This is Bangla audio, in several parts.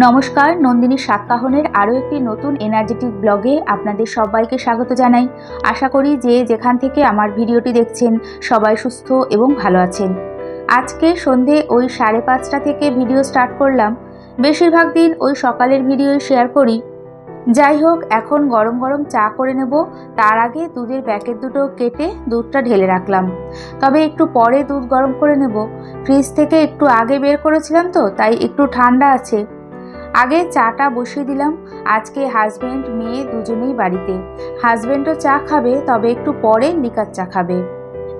নমস্কার, নন্দিনী সাতকাহনের আরও একটি নতুন এনার্জেটিক ব্লগে আপনাদের সবাইকে স্বাগত জানাই। আশা করি যে যেখান থেকে আমার ভিডিওটি দেখছেন, সবাই সুস্থ এবং ভালো আছেন। আজকে সন্ধে ওই সাড়ে পাঁচটা থেকে ভিডিও স্টার্ট করলাম। বেশিরভাগ দিন ওই সকালের ভিডিও শেয়ার করি। যাই হোক, এখন গরম গরম চা করে নেব। তার আগে দুধের প্যাকেট দুটো কেটে দুধটা ঢেলে রাখলাম। তবে একটু পরে দুধ গরম করে নেব। ফ্রিজ থেকে একটু আগে বের করেছিলাম তো, তাই একটু ঠান্ডা আছে। আগে চাটা বসিয়ে দিলাম। আজকে হাজব্যান্ড মেয়ে দুজনেই বাড়িতে। হাজব্যান্ডও চা খাবে, তবে একটু পরে লিকার চা খাবে।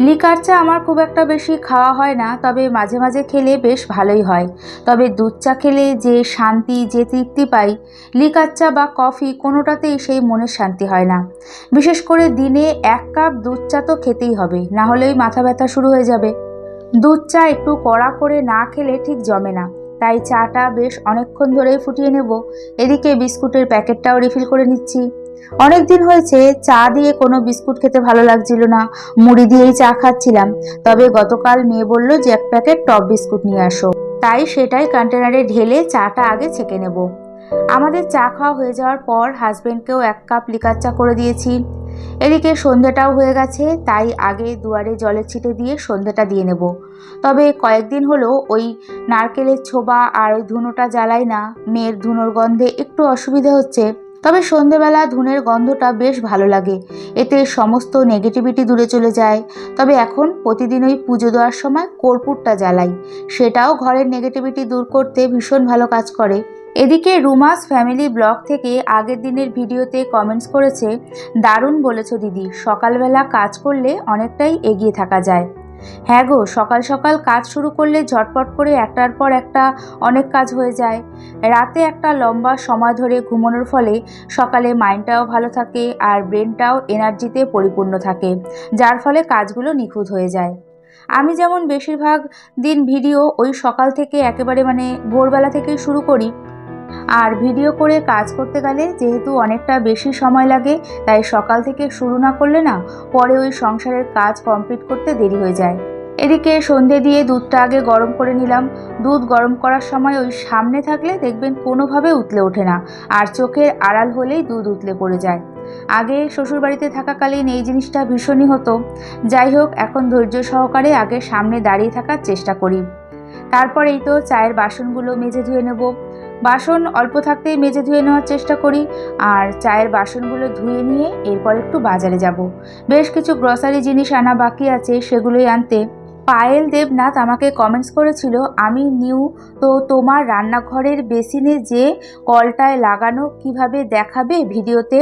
লিকার চা আমার খুব একটা বেশি খাওয়া হয় না, তবে মাঝে মাঝে খেলে বেশ ভালোই হয়। তবে দুধ চা খেলে যে শান্তি, যে তৃপ্তি পাই, লিকার চা বা কফি কোনোটাতেই সেই মনের শান্তি হয় না। বিশেষ করে দিনে এক কাপ দুধ চা তো খেতেই হবে, না হলেই মাথা ব্যথা শুরু হয়ে যাবে। দুধ চা একটু কড়া করে না খেলে ঠিক জমে না। তাই চাটা বেশ অনেকক্ষণ ধরেই ফুটিয়ে নেব। এদিকে বিস্কুটের প্যাকেটটাও রিফিল করে নিচ্ছি। অনেক দিন হয়েছে চা দিয়ে কোনো বিস্কুট খেতে ভালো লাগছিল না। মুড়ি দিয়েই চা খাচ্ছিলাম। তবে গতকাল মেয়ে বলল যে, এক প্যাকেট টপ বিস্কুট নিয়ে আসো। তাই সেটাই কন্টেনারে ঢেলে চাটা আগে ছেঁকে নেব। আমাদের চা খাওয়া হয়ে যাওয়ার পর হাজব্যান্ডকেও এক কাপ লিকার চা করে দিয়েছি। এদিকে সন্ধেটাও হয়ে গেছে, তাই আগে দুয়ারে জলের ছিটে দিয়ে সন্ধেটা দিয়ে নেব। তবে কয়েকদিন হলো ওই নারকেলের ছোবা আর ওই ধুনোটা জ্বালাই না, মেয়ের ধুনোর গন্ধে একটু অসুবিধে হচ্ছে। তবে সন্ধেবেলা ধুনের গন্ধটা বেশ ভালো লাগে, এতে সমস্ত নেগেটিভিটি দূরে চলে যায়। তবে এখন প্রতিদিন ওই পুজো দেওয়ার সময় কর্পূরটা জ্বালাই, সেটাও ঘরের নেগেটিভিটি দূর করতে ভীষণ ভালো কাজ করে। এদিকে রুমাস ফ্যামিলি ব্লগ থেকে আগের দিনের ভিডিওতে কমেন্টস করেছে, দারুণ বলেছ দিদি, সকালবেলা কাজ করলে অনেকটাই এগিয়ে থাকা যায়। হ্যাঁ গো, সকাল সকাল কাজ শুরু করলে ঝটপট করে একটার পর একটা অনেক কাজ হয়ে যায়। রাতে একটা লম্বা সময় ধরে ঘুমানোর ফলে সকালে মাইন্ডটাও ভালো থাকে আর ব্রেনটাও এনার্জিতে পরিপূর্ণ থাকে, যার ফলে কাজগুলো নিখুঁত হয়ে যায়। আমি যেমন বেশিরভাগ দিন ভিডিও ওই সকাল থেকে একেবারে মানে ভোরবেলা থেকেই শুরু করি আর ভিডিও করে কাজ করতে গেলে যেহেতু অনেকটা বেশি সময় লাগে, তাই সকাল থেকে শুরু না করলে না, পরে ওই সংসারের কাজ কমপ্লিট করতে দেরি হয়ে যায়। এদিকে সন্ধে দিয়ে দুধটা আগে গরম করে নিলাম। দুধ গরম করার সময় ওই সামনে থাকলে দেখবেন কোনোভাবে উতলে ওঠে না, আর চোখের আড়াল হলেই দুধ উতলে পড়ে যায়। আগে শ্বশুরবাড়িতে থাকাকালীন এই জিনিসটা ভীষণই হতো। যাই হোক, এখন ধৈর্য সহকারে আগে সামনে দাঁড়িয়ে থাকার চেষ্টা করি। তারপর এই তো চায়ের বাসনগুলো মেজে ধুয়ে নেব। বাসন অল্প থাকতেই মেজে ধুয়ে নেওয়ার চেষ্টা করি আর চায়ের বাসনগুলো ধুয়ে নিয়ে এরপর একটু বাজারে যাব। বেশ কিছু গ্রসারি জিনিস আনা বাকি আছে সেগুলোই আনতে। পায়েল দেবনাথ আমাকে কমেন্টস করেছিল, আমি নিউ, তো তোমার রান্নাঘরের বেসিনে যে কলটায় লাগানো কীভাবে দেখাবে ভিডিওতে?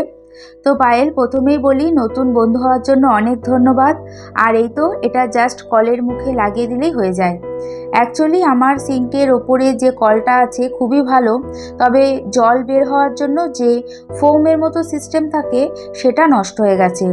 তো পায়েল, প্রথমেই বলি, নতুন বন্ধু হওয়ার জন্য অনেক ধন্যবাদ। আর এই তো, এটা জাস্ট কলের মুখে লাগিয়ে দিলেই হয়ে যায়। অ্যাকচুয়ালি আমার সিঙ্কের ওপরে যে কলটা আছে, খুবই ভালো। তবে জল বের হওয়ার জন্য যে ফোমের মতো সিস্টেম থাকে, সেটা নষ্ট হয়ে গেছে।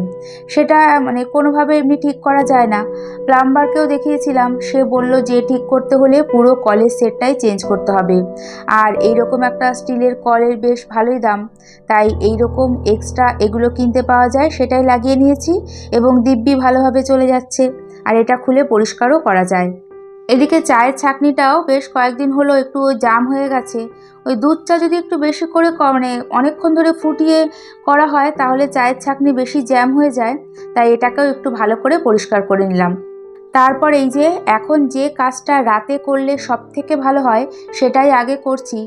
সেটা মানে কোনোভাবে এমনি ঠিক করা যায় না। প্লাম্বারকেও দেখিয়েছিলাম, সে বলল যে ঠিক করতে হলে পুরো কলের সেটটাই চেঞ্জ করতে হবে। আর এইরকম একটা স্টিলের কলের বেশ ভালোই দাম। তাই এই রকম এক্সট্রা এগুলো কিনতে পাওয়া যায়, সেটাই লাগিয়ে নিয়েছি এবং দিব্যি ভালোভাবে চলে যাচ্ছে। আর এটা খুলে পরিষ্কারও করা যায়। এদিকে চায়ের ছাকনিটাও বেশ কয়েকদিন হলো একটু জাম হয়ে গেছে। ওই দুধ চা যদি একটু বেশি করে মানে অনেকক্ষণ ধরে ফুটিয়ে করা হয়, তাহলে চায়ের ছাকনি বেশি জ্যাম হয়ে যায়। তাই এটাকেও একটু ভালো করে পরিষ্কার করে নিলাম। তারপর এই যে এখন যে কাজটা রাতে করলে সব থেকে ভালো হয়, সেটাই আগে করছি।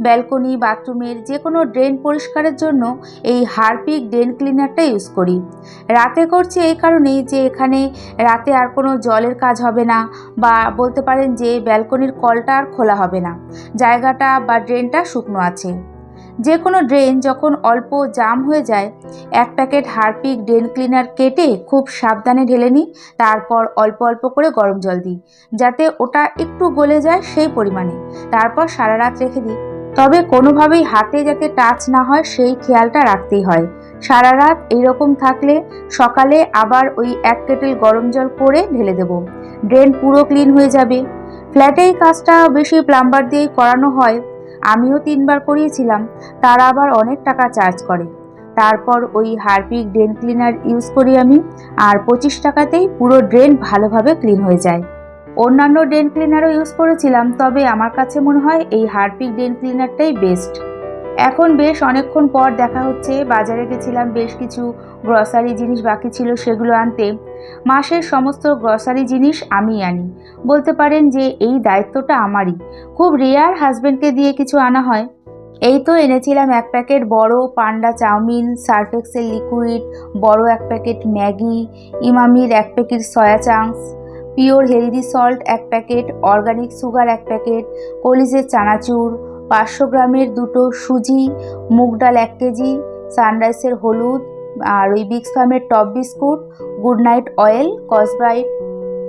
ব্যালকনি, বাথরুমের যে কোনো ড্রেন পরিষ্কারের জন্য এই হারপিক ড্রেন ক্লিনারটা ইউজ করি। রাতে করছি এই কারণেই যে এখানে রাতে আর কোনো জলের কাজ হবে না বা বলতে পারেন যে ব্যালকনির কলটা আর খোলা হবে না। জায়গাটা বা ড্রেনটা শুকনো আছে। যে কোনো ড্রেন যখন অল্প জাম হয়ে যায়, এক প্যাকেট হারপিক ড্রেন ক্লিনার কেটে খুব সাবধানে ঢেলে নিই, তারপর অল্প অল্প করে গরম জল দিই, যাতে ওটা একটু গলে যায় সেই পরিমাণে। তারপর সারা রাত রেখে দিই। তবে কোনোভাবেই হাতে যাতে টাচ না হয়, সেই খেয়ালটা রাখতেই হয়। সারা রাত এইরকম থাকলে সকালে আবার ওই এক কেটেল গরম জল করে ঢেলে দেব। ড্রেন পুরো ক্লিন হয়ে যাবে। ফ্ল্যাটে এই কাজটা বেশি প্লাম্বার দিয়েই করানো হয়। আমিও তিনবার করিয়েছিলাম, তারা আবার অনেক টাকা চার্জ করে। তারপর ওই হারপিক ড্রেন ক্লিনার ইউজ করি আমি, আর পঁচিশ টাকাতেই পুরো ড্রেন ভালোভাবে ক্লিন হয়ে যায়। অন্যান্য ডেন ক্লিনারও ইউজ করেছিলাম, তবে আমার কাছে মনে হয় এই হারপিক ডেন ক্লিনারটাই বেস্ট। এখন বেশ অনেকক্ষণ পর দেখা হচ্ছে, বাজারে গেছিলাম বেশ কিছু গ্রসারি জিনিস বাকি ছিল সেগুলো আনতে। মাসের সমস্ত গ্রসারি জিনিস আমি আনি। বলতে পারেন যে এই দায়িত্বটা আমারই। খুব রেয়ার হাজব্যান্ডকে দিয়ে কিছু আনা হয়। এই তো এনেছিলাম এক প্যাকেট বড় পান্ডা চাউমিন, সার্ফেক্সের লিকুইড, বড় এক প্যাকেট ম্যাগি, ইমামির এক packet soya chunks. Pure healthy salt এক প্যাকেট, অর্গানিক সুগার এক প্যাকেট, কলিজের চানাচুর, পাঁচশো গ্রামের দুটো সুজি, মুগ ডাল এক কেজি, সানরাইসের হলুদ, আর ওই বিক্স ফার্মের top biscuit good night oil কসব্রাইট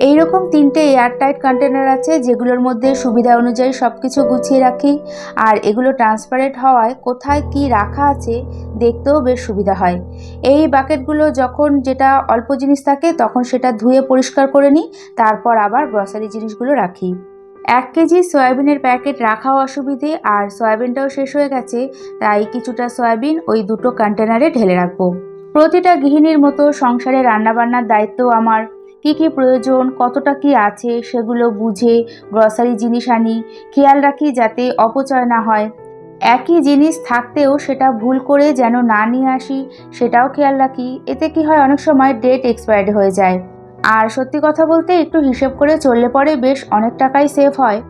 এইরকম তিনটে এয়ারটাইট কন্টেনার আছে যেগুলোর মধ্যে সুবিধা অনুযায়ী সব কিছু গুছিয়ে রাখি। আর এগুলো ট্রান্সপারেন্ট হওয়ায় কোথায় কি রাখা আছে দেখতেও বেশ সুবিধা হয়। এই বাকেটগুলো যখন যেটা অল্প জিনিস থাকে তখন সেটা ধুয়ে পরিষ্কার করে নিই, তারপর আবার গ্রসারি জিনিসগুলো রাখি। এক কেজি সয়াবিনের প্যাকেট রাখাও অসুবিধে, আর সয়াবিনটাও শেষ হয়ে গেছে, তাই কিছুটা সয়াবিন ওই দুটো কন্টেনারে ঢেলে রাখব। প্রতিটা গৃহিণীর মতো সংসারে রান্নাবান্নার দায়িত্ব আমার। কি কি প্রয়োজন, কতটা কি আছে, সেগুলো বুঝে গ্রসারি জিনিস আনি, খেয়াল রাখি যাতে অপচয় না হয়। একই জিনিস থাকতেও সেটা ভুল করে যেন না নিয়ে আসি, সেটাও খেয়াল রাখি। এতে কি হয়, অনেক সময় ডেট এক্সপায়ার্ড হয়ে যায়। আর সত্যি কথা বলতে একটু হিসেব করে চললে পরে বেশ অনেক টাকাই সেভ হয়।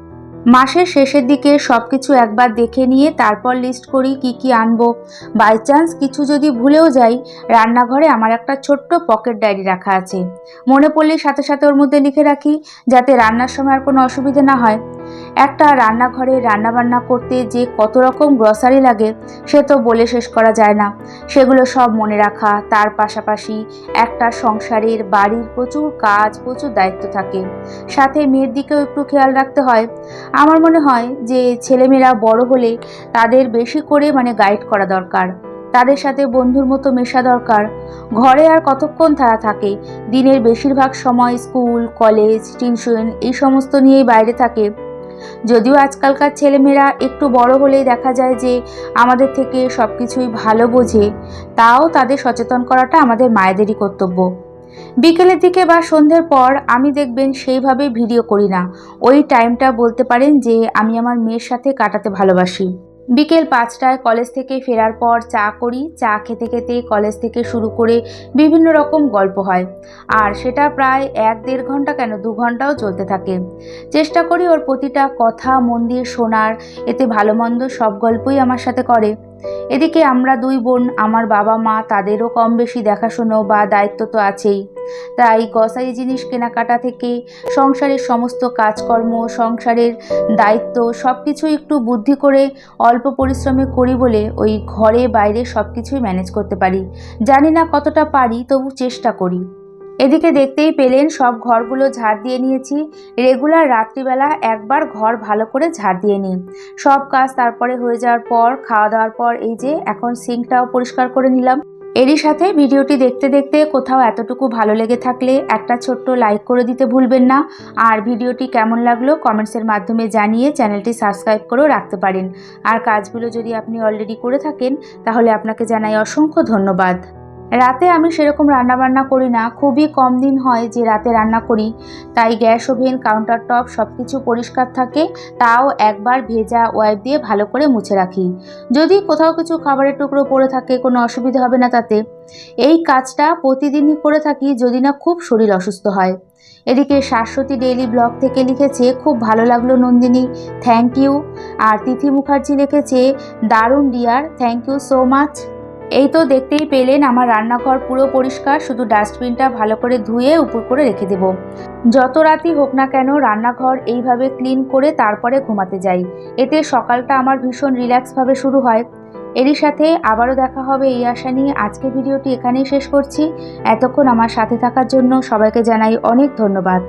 মাসের শেষের দিকে সব কিছু একবার দেখে নিয়ে তারপর লিস্ট করি কি কি আনব। বাই চান্স কিছু যদি ভুলেও যাই, রান্নাঘরে আমার একটা ছোট্ট পকেট ডায়েরি রাখা আছে। মনে পড়লে সাথে সাথে ওর মধ্যে লিখে রাখি, যাতে রান্নার সময় আর কোনো অসুবিধে না হয়। একটা রান্নাঘরে রান্নাবান্না করতে যে কত রকম গ্রসারি লাগে, সে তো বলে শেষ করা যায় না। সেগুলো সব মনে রাখা, তার পাশাপাশি একটা সংসারের বাড়ির প্রচুর কাজ, প্রচুর দায়িত্ব থাকে। সাথে মেয়ের দিকেও একটু খেয়াল রাখতে হয়। আমার মনে হয় যে ছেলেমেয়েরা বড় হলে তাদের বেশি করে মানে গাইড করা দরকার। তাদের সাথে বন্ধুর মতো মেশা দরকার। ঘরে আর কতক্ষণ তারা থাকে? দিনের বেশিরভাগ সময় স্কুল, কলেজ, টিউশন এই সমস্ত নিয়েই বাইরে থাকে। যদিও আজকালকার ছেলেমেয়েরা একটু বড় হলেই দেখা যায় যে আমাদের থেকে সব কিছুই ভালো বোঝে, তাও তাদের সচেতন করাটা আমাদের মায়েদেরই কর্তব্য। বিকেলের দিকে বা সন্ধ্যের পর আমি দেখবেন সেইভাবে ভিডিও করি না। ওই টাইমটা বলতে পারেন যে আমি আমার মেয়ের সাথে কাটাতে ভালোবাসি। বিকেল পাঁচটায় কলেজ থেকে ফেরার পর চা করি। চা খেতে খেতে কলেজ থেকে শুরু করে বিভিন্ন রকম গল্প হয়। আর সেটা প্রায় এক দেড় ঘণ্টা কেন দু ঘন্টাও চলতে থাকে। চেষ্টা করি ওর প্রতিটা কথা, মন দিয়ে শোনার। এতে ভালো মন্দ সব গল্পই আমার সাথে করে। এদিকে আমরা দুই বোন, আমার বাবা মা, তাদেরও কম বেশি দেখাশুনো বা দায়িত্ব তো আছেই। তাই গসারি জিনিস কেনাকাটা থেকে সংসারের সমস্ত কাজকর্ম, সংসারের দায়িত্ব সব কিছু একটু বুদ্ধি করে অল্প পরিশ্রমে করি বলে ওই ঘরে বাইরে সব কিছুই ম্যানেজ করতে পারি। জানি না কতটা পারি, তবু চেষ্টা করি। এদিকে দেখতেই পেলেন সব ঘরগুলো ঝাড় দিয়ে নিয়েছি। রেগুলার রাত্রিবেলা একবার ঘর ভালো করে ঝাড় দিয়ে নিই। সব কাজ তারপরে হয়ে যাওয়ার পর, খাওয়া দাওয়ার পর এই যে এখন সিঙ্কটাও পরিষ্কার করে নিলাম। এরই সাথে ভিডিওটি দেখতে দেখতে কোথাও এতটুকু ভালো লেগে থাকলে একটা ছোট্ট লাইক করে দিতে ভুলবেন না। আর ভিডিওটি কেমন লাগল কমেন্টসের মাধ্যমে জানিয়ে চ্যানেলটি সাবস্ক্রাইব করেও রাখতে পারেন। আর কাজগুলো যদি আপনি অলরেডি করে থাকেন, তাহলে আপনাকে জানাই অসংখ্য ধন্যবাদ। রাতে আমি সেরকম রান্নাবান্না করি না। খুবই কম দিন হয় যে রাতে রান্না করি। তাই গ্যাস ওভেন কাউন্টার টপ সব কিছু পরিষ্কার থাকে। তাও একবার ভেজা ওয়াইপ দিয়ে ভালো করে মুছে রাখি। যদি কোথাও কিছু খাবারের টুকরো পড়ে থাকে, কোনো অসুবিধা হবে না তাতে। এই কাজটা প্রতিদিনই করে থাকি যদি না খুব শরীর অসুস্থ হয়। এদিকে শাশ্বতী ডেইলি ব্লগ থেকে লিখেছে, খুব ভালো লাগল নন্দিনী থ্যাংক ইউ আর তিথি মুখার্জি লিখেছে, দারুণ dear thank you so much এই তো দেখতেই পেলেন আমার রান্নাঘর পুরো পরিষ্কার, শুধু ডাস্টবিনটা ভালো করে ধুয়ে উপর করে রেখে দেব। যত রাতই হোক না কেন রান্নাঘর এইভাবে ক্লিন করে তারপরে ঘুমাতে যাই। এতে সকালটা আমার ভীষণ রিল্যাক্সভাবে শুরু হয়। এরই সাথে আবারও দেখা হবে এই আশা নিয়ে। আজকে ভিডিওটি এখানেই শেষ করছি। এতক্ষণ আমার সাথে থাকার জন্য সবাইকে জানাই অনেক ধন্যবাদ।